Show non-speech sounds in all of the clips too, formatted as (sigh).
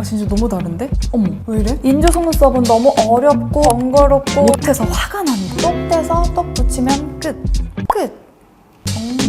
아, 진짜 너무 다른데? 어머 왜 이래? 인조 속눈썹은 너무 어렵고 번거롭고 못해서 화가 난다 똑 떼서 똑 붙이면 끝 끝! 정말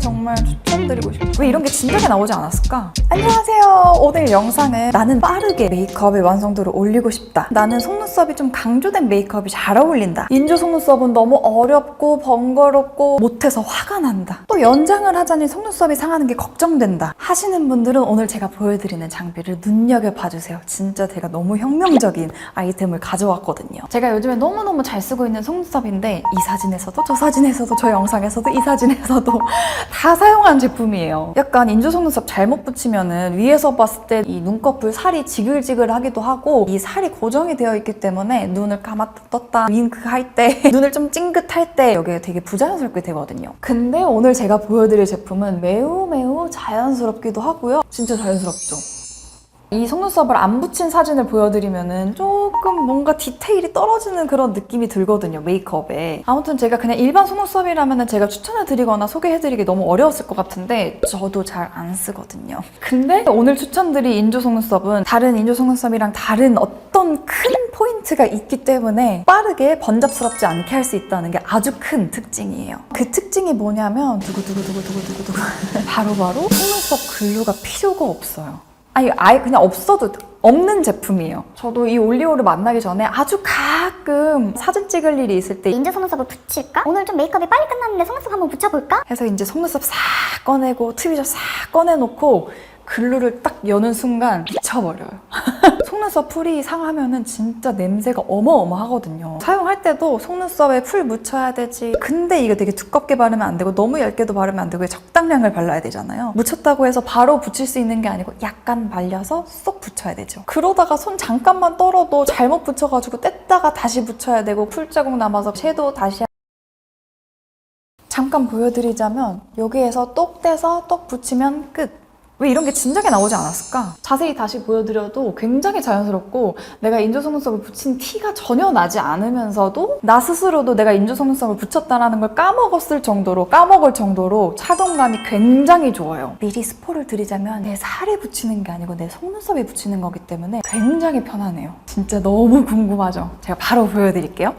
정말 추천드리고 싶어요. 왜 이런 게 진작에 나오지 않았을까? 안녕하세요. 오늘 영상은 나는 빠르게 메이크업의 완성도를 올리고 싶다. 나는 속눈썹이 좀 강조된 메이크업이 잘 어울린다. 인조 속눈썹은 너무 어렵고 번거롭고 못해서 화가 난다. 또 연장을 하자니 속눈썹이 상하는 게 걱정된다. 하시는 분들은 오늘 제가 보여드리는 장비를 눈여겨봐주세요. 진짜 제가 너무 혁명적인 아이템을 가져왔거든요. 제가 요즘에 너무너무 잘 쓰고 있는 속눈썹인데 이 사진에서도 저 사진에서도 저 영상에서도 이 사진에서도 (laughs) 다 사용한 제품이에요. 약간 인조 속눈썹 잘못 붙이면은 위에서 봤을 때 이 눈꺼풀 살이 지글지글하기도 하고 이 살이 고정이 되어 있기 때문에 눈을 감았다 떴다 윙크 할 때 (laughs) 눈을 좀 찡긋할 때 여기가 되게 부자연스럽게 되거든요. 근데 오늘 제가 보여드릴 제품은 매우 매우 자연스럽기도 하고요. 진짜 자연스럽죠. 이 속눈썹을 안 붙인 사진을 보여드리면은 조금 뭔가 디테일이 떨어지는 그런 느낌이 들거든요, 메이크업에. 아무튼 제가 그냥 일반 속눈썹이라면은 제가 추천을 드리거나 소개해드리기 너무 어려웠을 것 같은데 저도 잘 안 쓰거든요. 근데 오늘 추천드릴 인조 속눈썹은 다른 인조 속눈썹이랑 다른 어떤 큰 포인트가 있기 때문에 빠르게 번잡스럽지 않게 할 수 있다는 게 아주 큰 특징이에요. 그 특징이 뭐냐면 두구두구두구두구두구두구 바로바로 속눈썹 글루가 필요가 없어요. 아니 아예 그냥 없어도 없는 제품이에요. 저도 이 올리오를 만나기 전에 아주 가끔 사진 찍을 일이 있을 때 인조 속눈썹을 붙일까? 오늘 좀 메이크업이 빨리 끝났는데 속눈썹 한번 붙여볼까? 해서 이제 속눈썹 싹 꺼내고 트위저 싹 꺼내놓고 글루를 딱 여는 순간 미쳐버려요. (laughs) 속눈썹 풀이 상하면은 진짜 냄새가 어마어마하거든요. 사용할 때도 속눈썹에 풀 묻혀야 되지. 근데 이거 되게 두껍게 바르면 안 되고 너무 얇게도 바르면 안 되고 적당량을 발라야 되잖아요. 묻혔다고 해서 바로 붙일 수 있는 게 아니고 약간 말려서 쏙 붙여야 되죠. 그러다가 손 잠깐만 떨어도 잘못 붙여가지고 뗐다가 다시 붙여야 되고 풀 자국 남아서 섀도우 다시 잠깐 보여드리자면 여기에서 똑 떼서 똑 붙이면 끝. 왜 이런 게 진작에 나오지 않았을까? 자세히 다시 보여드려도 굉장히 자연스럽고 내가 인조 속눈썹을 붙인 티가 전혀 나지 않으면서도 나 스스로도 내가 인조 속눈썹을 붙였다라는 걸 까먹었을 정도로 까먹을 정도로 차동감이 굉장히 좋아요. 미리 스포를 드리자면 내 살에 붙이는 게 아니고 내 속눈썹에 붙이는 거기 때문에 굉장히 편하네요. 진짜 너무 궁금하죠? 제가 바로 보여드릴게요.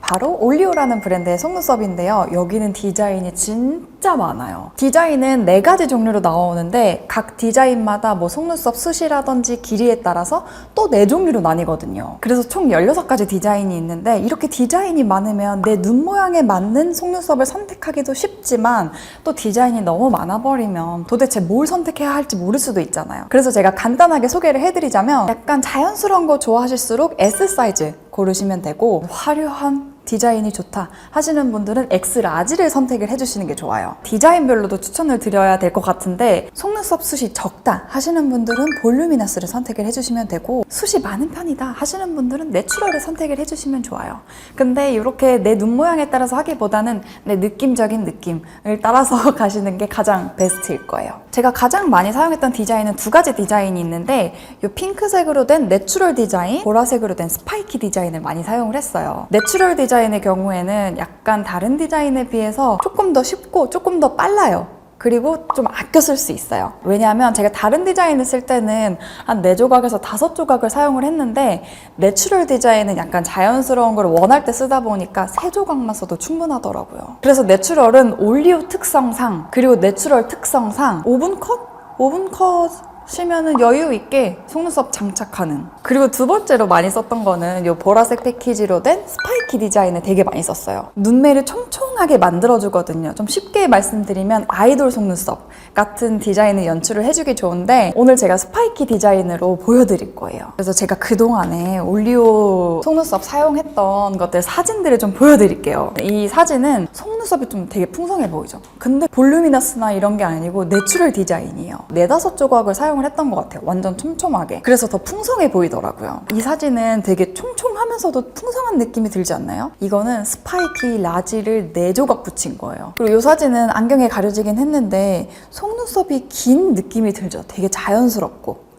바로 올리오라는 브랜드의 속눈썹인데요. 여기는 디자인이 진 짜 많아요. 디자인은 네 가지 종류로 나오는데 각 디자인마다 뭐 속눈썹 숱이라든지 길이에 따라서 또 네 종류로 나뉘거든요. 그래서 총 16가지 디자인이 있는데 이렇게 디자인이 많으면 내 눈 모양에 맞는 속눈썹을 선택하기도 쉽지만 또 디자인이 너무 많아 버리면 도대체 뭘 선택해야 할지 모를 수도 있잖아요. 그래서 제가 간단하게 소개를 해드리자면 약간 자연스러운 거 좋아하실수록 S 사이즈 고르시면 되고 화려한 디자인이 좋다 하시는 분들은 X 라지를 선택을 해주시는 게 좋아요. 디자인별로도 추천을 드려야 될 것 같은데 속눈썹 숱이 적다 하시는 분들은 볼루미너스를 선택을 해주시면 되고 숱이 많은 편이다 하시는 분들은 내추럴을 선택을 해주시면 좋아요. 근데 이렇게 내 눈 모양에 따라서 하기보다는 내 느낌적인 느낌을 따라서 (laughs) 가시는 게 가장 베스트일 거예요. 제가 가장 많이 사용했던 디자인은 두 가지 디자인이 있는데 이 핑크색으로 된 내추럴 디자인, 보라색으로 된 스파이키 디자인을 많이 사용을 했어요. 내추럴 디자인 의 경우에는 약간 다른 디자인에 비해서 조금 더 쉽고 조금 더 빨라요. 그리고 좀 아껴 쓸 수 있어요. 왜냐하면 제가 다른 디자인을 쓸 때는 한 4조각에서 5조각을 사용을 했는데 내추럴 디자인은 약간 자연스러운 걸 원할 때 쓰다 보니까 3조각만 써도 충분하더라고요. 그래서 내추럴은 올리오 특성상 그리고 내추럴 특성상 5분 컷? 5분 컷 시면은 여유 있게 속눈썹 장착 가능. 그리고 두 번째로 많이 썼던 거는 이 보라색 패키지로 된 스파이키 디자인을 되게 많이 썼어요. 눈매를 총총하게 만들어주거든요. 좀 쉽게 말씀드리면 아이돌 속눈썹 같은 디자인을 연출을 해주기 좋은데 오늘 제가 스파이키 디자인으로 보여드릴 거예요. 그래서 제가 그동안에 올리오 속눈썹 사용했던 것들 사진들을 좀 보여드릴게요. 이 사진은 속 눈썹이 좀 되게 풍성해 보이죠? 근데 볼루미너스나 이런 게 아니고 내추럴 디자인이에요. 네다섯 조각을 사용을 했던 것 같아요. 완전 촘촘하게. 그래서 더 풍성해 보이더라고요. 이 사진은 되게 총총하면서도 풍성한 느낌이 들지 않나요? 이거는 스파이키 라지를 네 조각 붙인 거예요. 그리고 이 사진은 안경에 가려지긴 했는데 속눈썹이 긴 느낌이 들죠. 되게 자연스럽고.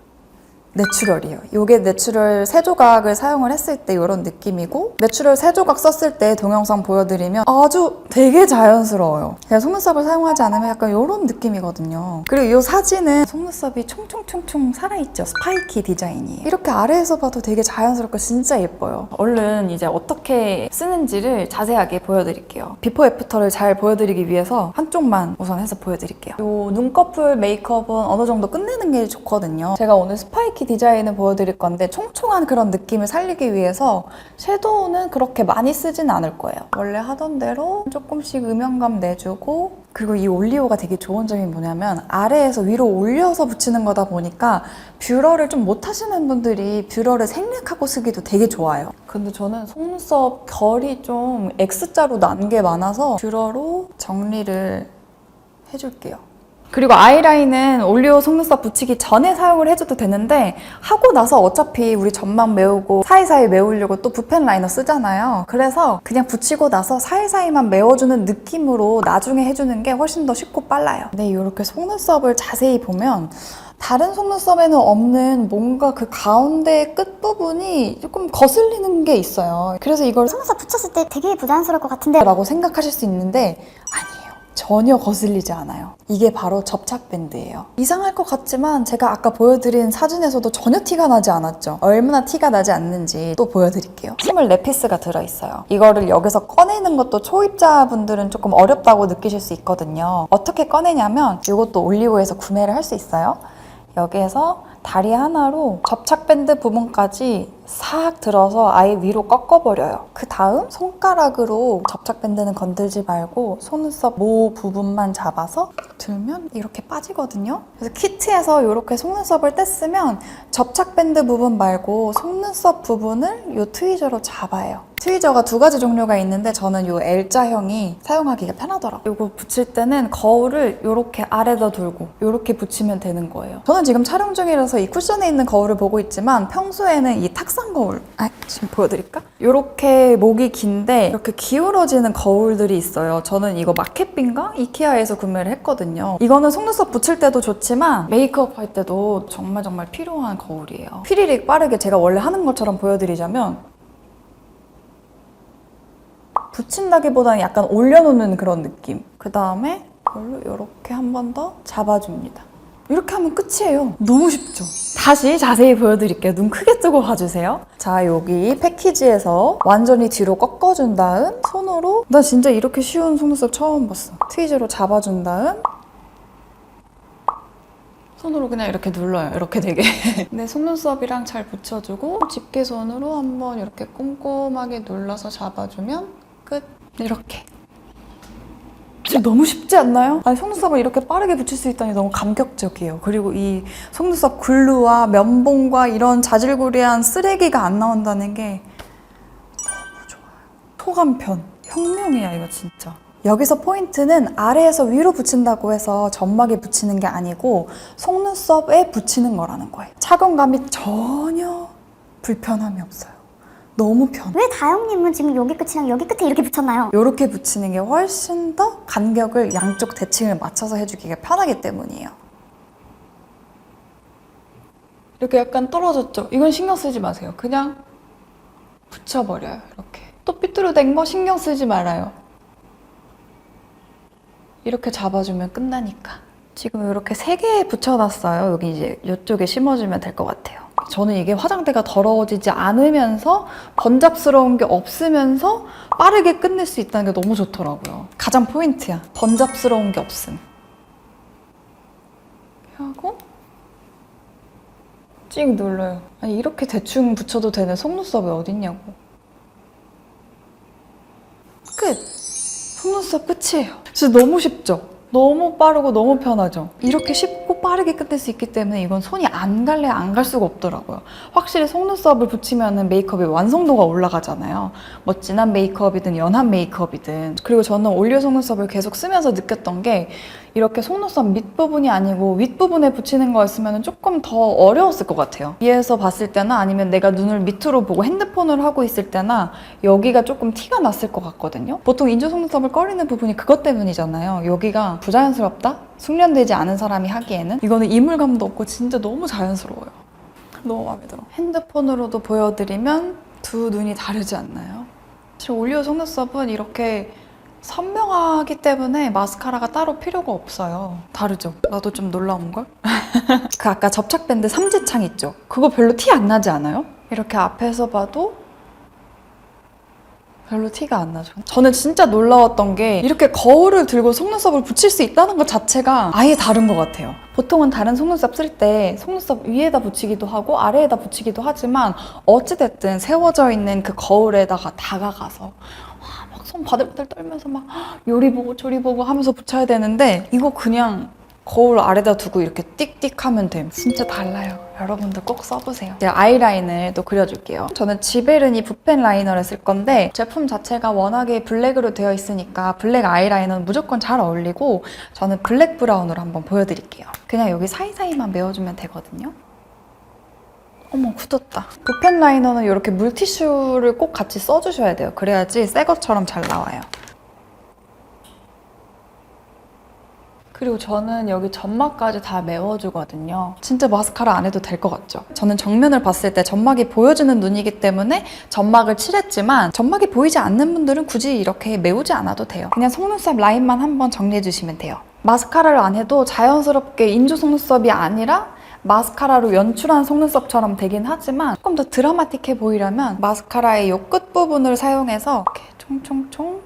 내추럴이에요. 이게 내추럴 세 조각을 사용을 했을 때 이런 느낌이고 내추럴 세 조각 썼을 때 동영상 보여드리면 아주 되게 자연스러워요. 제가 속눈썹을 사용하지 않으면 약간 이런 느낌이거든요. 그리고 이 사진은 속눈썹이 총총총총 살아있죠. 스파이키 디자인이. 이렇게 아래에서 봐도 되게 자연스럽고 진짜 예뻐요. 얼른 이제 어떻게 쓰는지를 자세하게 보여드릴게요. 비포 애프터를 잘 보여드리기 위해서 한쪽만 우선 해서 보여드릴게요. 이 눈꺼풀 메이크업은 어느 정도 끝내는 게 좋거든요. 제가 오늘 스파이키 디자인을 보여드릴 건데 총총한 그런 느낌을 살리기 위해서 섀도우는 그렇게 많이 쓰진 않을 거예요. 원래 하던 대로 조금씩 음영감 내주고 그리고 이 올리오가 되게 좋은 점이 뭐냐면 아래에서 위로 올려서 붙이는 거다 보니까 뷰러를 좀 못하시는 분들이 뷰러를 생략하고 쓰기도 되게 좋아요. 근데 저는 속눈썹 결이 좀 X자로 난 게 많아서 뷰러로 정리를 해줄게요. 그리고 아이라인은 올리오 속눈썹 붙이기 전에 사용을 해줘도 되는데 하고 나서 어차피 우리 점막 메우고 사이사이 메우려고 또 붓펜 라이너 쓰잖아요. 그래서 그냥 붙이고 나서 사이사이만 메워주는 느낌으로 나중에 해주는 게 훨씬 더 쉽고 빨라요. 근데 이렇게 속눈썹을 자세히 보면 다른 속눈썹에는 없는 뭔가 그 가운데 끝부분이 조금 거슬리는 게 있어요. 그래서 이걸 속눈썹 붙였을 때 되게 부자연스러울 것 같은데 라고 생각하실 수 있는데 아니에요. 전혀 거슬리지 않아요. 이게 바로 접착 밴드예요. 이상할 것 같지만 제가 아까 보여드린 사진에서도 전혀 티가 나지 않았죠. 얼마나 티가 나지 않는지 또 보여드릴게요. 24피스가 들어있어요. 이거를 여기서 꺼내는 것도 초입자분들은 조금 어렵다고 느끼실 수 있거든요. 어떻게 꺼내냐면 이것도 올리고에서 구매를 할 수 있어요. 여기에서 다리 하나로 접착 밴드 부분까지 싹 들어서 아예 위로 꺾어버려요. 그 다음 손가락으로 접착 밴드는 건들지 말고 속눈썹 모 부분만 잡아서 들면 이렇게 빠지거든요. 그래서 키트에서 이렇게 속눈썹을 뗐으면 접착 밴드 부분 말고 속눈썹 부분을 이 트위저로 잡아요. 트위저가 두 가지 종류가 있는데 저는 이 L자형이 사용하기가 편하더라고요. 이거 붙일 때는 거울을 이렇게 아래다 돌고 이렇게 붙이면 되는 거예요. 저는 지금 촬영 중이라서 이 쿠션에 있는 거울을 보고 있지만 평소에는 이탁 상 거울, 아, 지금 보여드릴까? 이렇게 목이 긴데 이렇게 기울어지는 거울들이 있어요. 저는 이거 마켓빈가? 이케아에서 구매를 했거든요. 이거는 속눈썹 붙일 때도 좋지만 메이크업 할 때도 정말 정말 필요한 거울이에요. 휘리릭 빠르게 제가 원래 하는 것처럼 보여드리자면 붙인다기보다는 약간 올려놓는 그런 느낌. 그 다음에 이걸로 이렇게 한 번 더 잡아줍니다. 이렇게 하면 끝이에요. 너무 쉽죠? 다시 자세히 보여드릴게요. 눈 크게 뜨고 봐주세요. 자, 여기 패키지에서 완전히 뒤로 꺾어준 다음 손으로 나 진짜 이렇게 쉬운 속눈썹 처음 봤어. 트위즈로 잡아준 다음 손으로 그냥 이렇게 눌러요. 이렇게 되게. (laughs) 내 속눈썹이랑 잘 붙여주고 집게손으로 한번 이렇게 꼼꼼하게 눌러서 잡아주면 끝. 이렇게. 진짜 너무 쉽지 않나요? 아니, 속눈썹을 이렇게 빠르게 붙일 수 있다니 너무 감격적이에요. 그리고 이 속눈썹 글루와 면봉과 이런 자질구레한 쓰레기가 안 나온다는 게 너무 좋아요. 소감편. 혁명이야, 이거 진짜. 여기서 포인트는 아래에서 위로 붙인다고 해서 점막에 붙이는 게 아니고 속눈썹에 붙이는 거라는 거예요. 착용감이 전혀 불편함이 없어요. 너무 편. 왜 다영님은 지금 여기 끝이랑 여기 끝에 이렇게 붙였나요? 이렇게 붙이는 게 훨씬 더 간격을 양쪽 대칭을 맞춰서 해주기가 편하기 때문이에요. 이렇게 약간 떨어졌죠? 이건 신경 쓰지 마세요. 그냥 붙여버려요. 이렇게. 또 삐뚤어된 거 신경 쓰지 말아요. 이렇게 잡아주면 끝나니까. 지금 이렇게 세 개 붙여놨어요. 여기 이제 이쪽에 심어주면 될 것 같아요. 저는 이게 화장대가 더러워지지 않으면서 번잡스러운 게 없으면서 빠르게 끝낼 수 있다는 게 너무 좋더라고요. 가장 포인트야. 번잡스러운 게 없음. 하고 찍 눌러요. 아니 이렇게 대충 붙여도 되는 속눈썹이 어딨냐고. 끝. 속눈썹 끝이에요. 진짜 너무 쉽죠? 너무 빠르고 너무 편하죠? 이렇게 쉽고 빠르게 끝낼 수 있기 때문에 이건 손이 안 갈래 안 갈 수가 없더라고요. 확실히 속눈썹을 붙이면 메이크업의 완성도가 올라가잖아요. 뭐 진한 메이크업이든 연한 메이크업이든. 그리고 저는 올리오 속눈썹을 계속 쓰면서 느꼈던 게 이렇게 속눈썹 밑부분이 아니고 윗부분에 붙이는 거였으면 조금 더 어려웠을 것 같아요. 위에서 봤을 때나 아니면 내가 눈을 밑으로 보고 핸드폰을 하고 있을 때나 여기가 조금 티가 났을 것 같거든요. 보통 인조 속눈썹을 꺼리는 부분이 그것 때문이잖아요. 여기가 부자연스럽다? 숙련되지 않은 사람이 하기에는 이거는 이물감도 없고 진짜 너무 자연스러워요. 너무 마음에 들어. 핸드폰으로도 보여드리면 두 눈이 다르지 않나요? 사실 올리오 속눈썹은 이렇게 선명하기 때문에 마스카라가 따로 필요가 없어요. 다르죠? 나도 좀 놀라운걸? (laughs) 그 아까 접착밴드 삼지창 있죠? 그거 별로 티 안 나지 않아요? 이렇게 앞에서 봐도 별로 티가 안 나죠. 저는 진짜 놀라웠던 게 이렇게 거울을 들고 속눈썹을 붙일 수 있다는 것 자체가 아예 다른 것 같아요. 보통은 다른 속눈썹 쓸 때 속눈썹 위에다 붙이기도 하고 아래에다 붙이기도 하지만 어찌됐든 세워져 있는 그 거울에다가 다가가서 손 바들바들 떨면서 막 요리 보고 조리 보고 하면서 붙여야 되는데 이거 그냥 거울 아래다 두고 이렇게 띡띡 하면 돼. 진짜 달라요. 여러분들 꼭 써보세요. 제가 아이라인을 또 그려줄게요. 저는 지베르니 붓펜 라이너를 쓸 건데 제품 자체가 워낙에 블랙으로 되어 있으니까 블랙 아이라이너는 무조건 잘 어울리고 저는 블랙 브라운으로 한번 보여드릴게요. 그냥 여기 사이사이만 메워주면 되거든요. 어머 굳었다. 붓펜 라이너는 이렇게 물티슈를 꼭 같이 써주셔야 돼요. 그래야지 새 것처럼 잘 나와요. 그리고 저는 여기 점막까지 다 메워주거든요. 진짜 마스카라 안 해도 될 것 같죠? 저는 정면을 봤을 때 점막이 보여주는 눈이기 때문에 점막을 칠했지만 점막이 보이지 않는 분들은 굳이 이렇게 메우지 않아도 돼요. 그냥 속눈썹 라인만 한번 정리해주시면 돼요. 마스카라를 안 해도 자연스럽게 인조 속눈썹이 아니라 마스카라로 연출한 속눈썹처럼 되긴 하지만 조금 더 드라마틱해 보이려면 마스카라의 요 끝부분을 사용해서 이렇게 총총총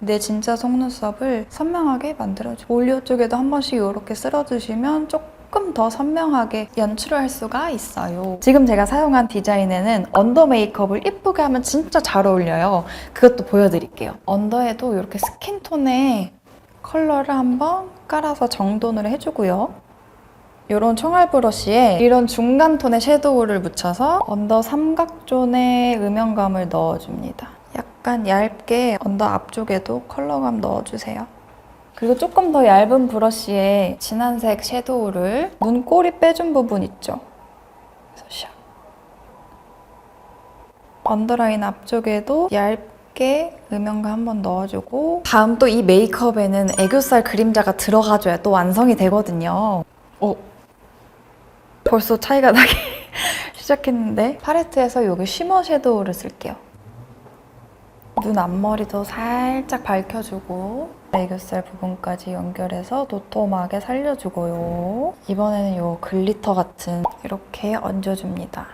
내 진짜 속눈썹을 선명하게 만들어줘. 올리오 쪽에도 한 번씩 이렇게 쓸어주시면 조금 더 선명하게 연출을 할 수가 있어요. 지금 제가 사용한 디자인에는 언더 메이크업을 예쁘게 하면 진짜 잘 어울려요. 그것도 보여드릴게요. 언더에도 이렇게 스킨톤의 컬러를 한번 깔아서 정돈을 해주고요. 이런 총알 브러쉬에 이런 중간 톤의 섀도우를 묻혀서 언더 삼각존에 음영감을 넣어줍니다. 약간 얇게 언더 앞쪽에도 컬러감 넣어주세요. 그리고 조금 더 얇은 브러쉬에 진한색 섀도우를 눈꼬리 빼준 부분 있죠? 샥. 언더라인 앞쪽에도 얇게 음영감 한번 넣어주고 다음 또 이 메이크업에는 애교살 그림자가 들어가줘야 또 완성이 되거든요. 어, 벌써 차이가 나기 (laughs) 시작했는데 팔레트에서 여기 쉬머 섀도우를 쓸게요. 눈 앞머리도 살짝 밝혀주고 애교살 부분까지 연결해서 도톰하게 살려주고요. 이번에는 이 글리터 같은 이렇게 얹어줍니다.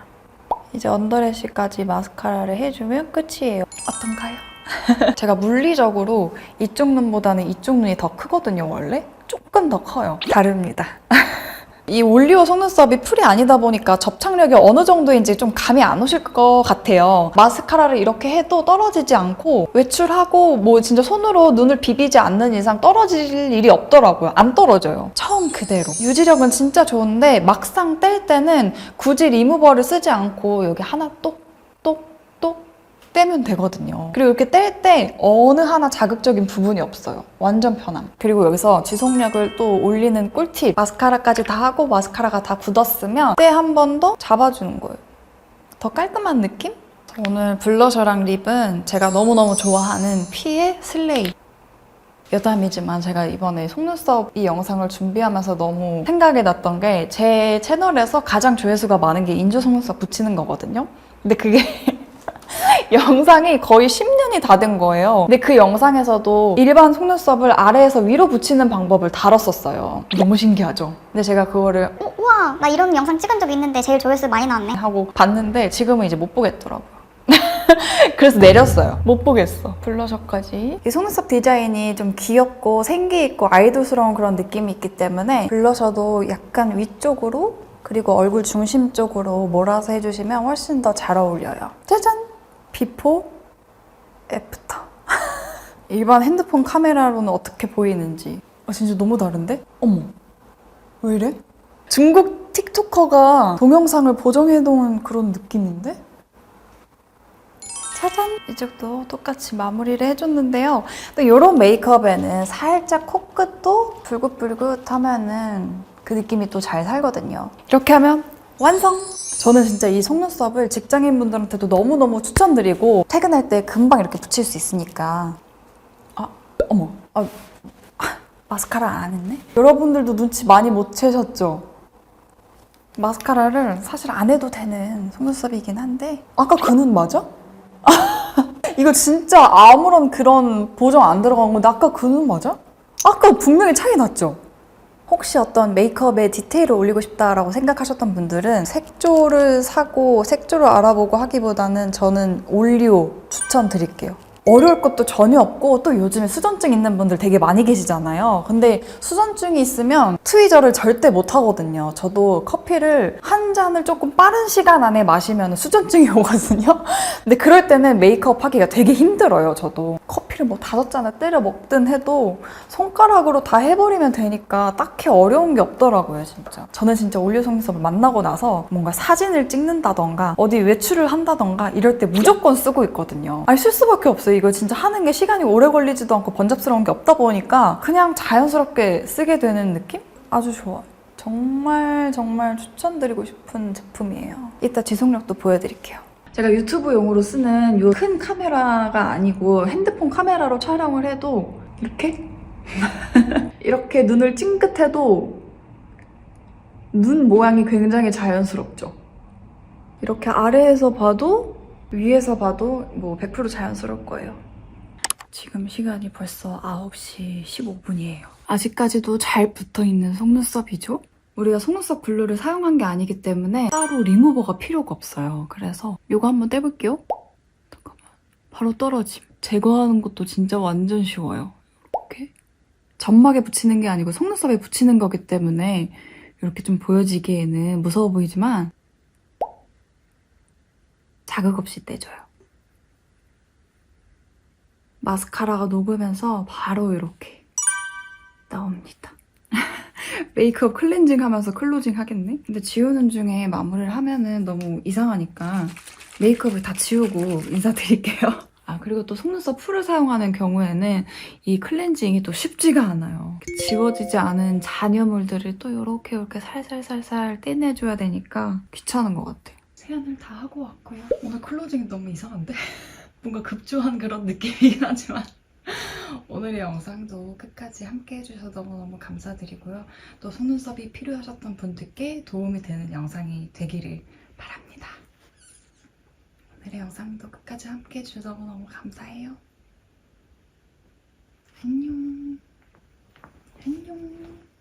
이제 언더래쉬까지 마스카라를 해주면 끝이에요. 어떤가요? (laughs) 제가 물리적으로 이쪽 눈보다는 이쪽 눈이 더 크거든요, 원래. 조금 더 커요. 다릅니다. (laughs) 이 올리오 속눈썹이 풀이 아니다 보니까 접착력이 어느 정도인지 좀 감이 안 오실 것 같아요. 마스카라를 이렇게 해도 떨어지지 않고 외출하고 뭐 진짜 손으로 눈을 비비지 않는 이상 떨어질 일이 없더라고요. 안 떨어져요. 처음 그대로. 유지력은 진짜 좋은데 막상 뗄 때는 굳이 리무버를 쓰지 않고 여기 하나 똑똑똑 떼면 되거든요. 그리고 이렇게 뗄 때 어느 하나 자극적인 부분이 없어요. 완전 편함. 그리고 여기서 지속력을 또 올리는 꿀팁. 마스카라까지 다 하고 마스카라가 다 굳었으면 때 한 번 더 잡아주는 거예요. 더 깔끔한 느낌? 오늘 블러셔랑 립은 제가 너무너무 좋아하는 피의 슬레이. 여담이지만 제가 이번에 속눈썹 이 영상을 준비하면서 너무 생각이 났던 게 제 채널에서 가장 조회수가 많은 게 인조 속눈썹 붙이는 거거든요. 근데 그게 (laughs) (laughs) 영상이 거의 10년이 다 된 거예요. 근데 그 영상에서도 일반 속눈썹을 아래에서 위로 붙이는 방법을 다뤘었어요. 너무 신기하죠? 근데 제가 그거를 어, 우와 나 이런 영상 찍은 적 있는데 제일 조회수 많이 나왔네 하고 봤는데 지금은 이제 못 보겠더라고요. (laughs) 그래서 내렸어요. 못 보겠어. 블러셔까지. 이 속눈썹 디자인이 좀 귀엽고 생기 있고 아이돌스러운 그런 느낌이 있기 때문에 블러셔도 약간 위쪽으로 그리고 얼굴 중심 쪽으로 몰아서 해주시면 훨씬 더 잘 어울려요. 짜잔! 비포, 애프터. (laughs) 일반 핸드폰 카메라로는 어떻게 보이는지. 아, 진짜 너무 다른데? 어머. 왜 이래? 중국 틱토커가 동영상을 보정해놓은 그런 느낌인데? 짜잔! 이쪽도 똑같이 마무리를 해줬는데요. 또 이런 메이크업에는 살짝 코끝도 불긋불긋 하면은 그 느낌이 또 잘 살거든요. 이렇게 하면 완성! 저는 진짜 이 속눈썹을 직장인분들한테도 너무너무 추천드리고 퇴근할 때 금방 이렇게 붙일 수 있으니까 아, 어머. 아, 마스카라 안 했네? 여러분들도 눈치 많이 못 채셨죠? 마스카라를 사실 안 해도 되는 속눈썹이긴 한데 아까 그 눈 맞아? (laughs) 이거 진짜 아무런 그런 보정 안 들어간 건데 아까 그 눈 맞아? 아까 분명히 차이 났죠? 혹시 어떤 메이크업에 디테일을 올리고 싶다라고 생각하셨던 분들은 색조를 사고 색조를 알아보고 하기보다는 저는 올리오 추천드릴게요. 어려울 것도 전혀 없고 또 요즘에 수전증 있는 분들 되게 많이 계시잖아요. 근데 수전증이 있으면 트위저를 절대 못 하거든요. 저도 커피를 한 잔을 조금 빠른 시간 안에 마시면 수전증이 (laughs) 오거든요. 근데 그럴 때는 메이크업 하기가 되게 힘들어요. 저도 커피 를 뭐 다섯 잔을 때려 먹든 해도 손가락으로 다 해버리면 되니까 딱히 어려운 게 없더라고요, 진짜. 저는 진짜 속눈썹을 만나고 나서 뭔가 사진을 찍는다던가 어디 외출을 한다던가 이럴 때 무조건 쓰고 있거든요. 아니, 쓸 수밖에 없어요. 이거 진짜 하는 게 시간이 오래 걸리지도 않고 번잡스러운 게 없다 보니까 그냥 자연스럽게 쓰게 되는 느낌? 아주 좋아. 정말 정말 추천드리고 싶은 제품이에요. 이따 지속력도 보여드릴게요. 제가 유튜브용으로 쓰는 이 큰 카메라가 아니고 핸드폰 카메라로 촬영을 해도 이렇게 (laughs) 이렇게 눈을 찡긋해도 눈 모양이 굉장히 자연스럽죠. 이렇게 아래에서 봐도 위에서 봐도 뭐 100% 자연스러울 거예요. 지금 시간이 벌써 9시 15분이에요. 아직까지도 잘 붙어 있는 속눈썹이죠? 우리가 속눈썹 글루를 사용한 게 아니기 때문에 따로 리무버가 필요가 없어요. 그래서 이거 한번 떼볼게요. 잠깐만. 바로 떨어짐. 제거하는 것도 진짜 완전 쉬워요. 이렇게. 점막에 붙이는 게 아니고 속눈썹에 붙이는 거기 때문에 이렇게 좀 보여지기에는 무서워 보이지만 자극 없이 떼줘요. 마스카라가 녹으면서 바로 이렇게 나옵니다. 메이크업 클렌징 하면서 클로징 하겠네? 근데 지우는 중에 마무리를 하면은 너무 이상하니까 메이크업을 다 지우고 인사드릴게요. (laughs) 아, 그리고 또 속눈썹 풀을 사용하는 경우에는 이 클렌징이 또 쉽지가 않아요. 지워지지 않은 잔여물들을 또 이렇게 이렇게 살살살살 떼내줘야 되니까 귀찮은 것 같아요. 세안을 다 하고 왔고요. 오늘 클로징이 너무 이상한데? (laughs) 뭔가 급조한 그런 느낌이긴 하지만 오늘의 영상도 끝까지 함께 해주셔서 너무너무 감사드리고요. 또 속눈썹이 필요하셨던 분들께 도움이 되는 영상이 되기를 바랍니다. 오늘의 영상도 끝까지 함께 해주셔서 너무너무 감사해요. 안녕. 안녕.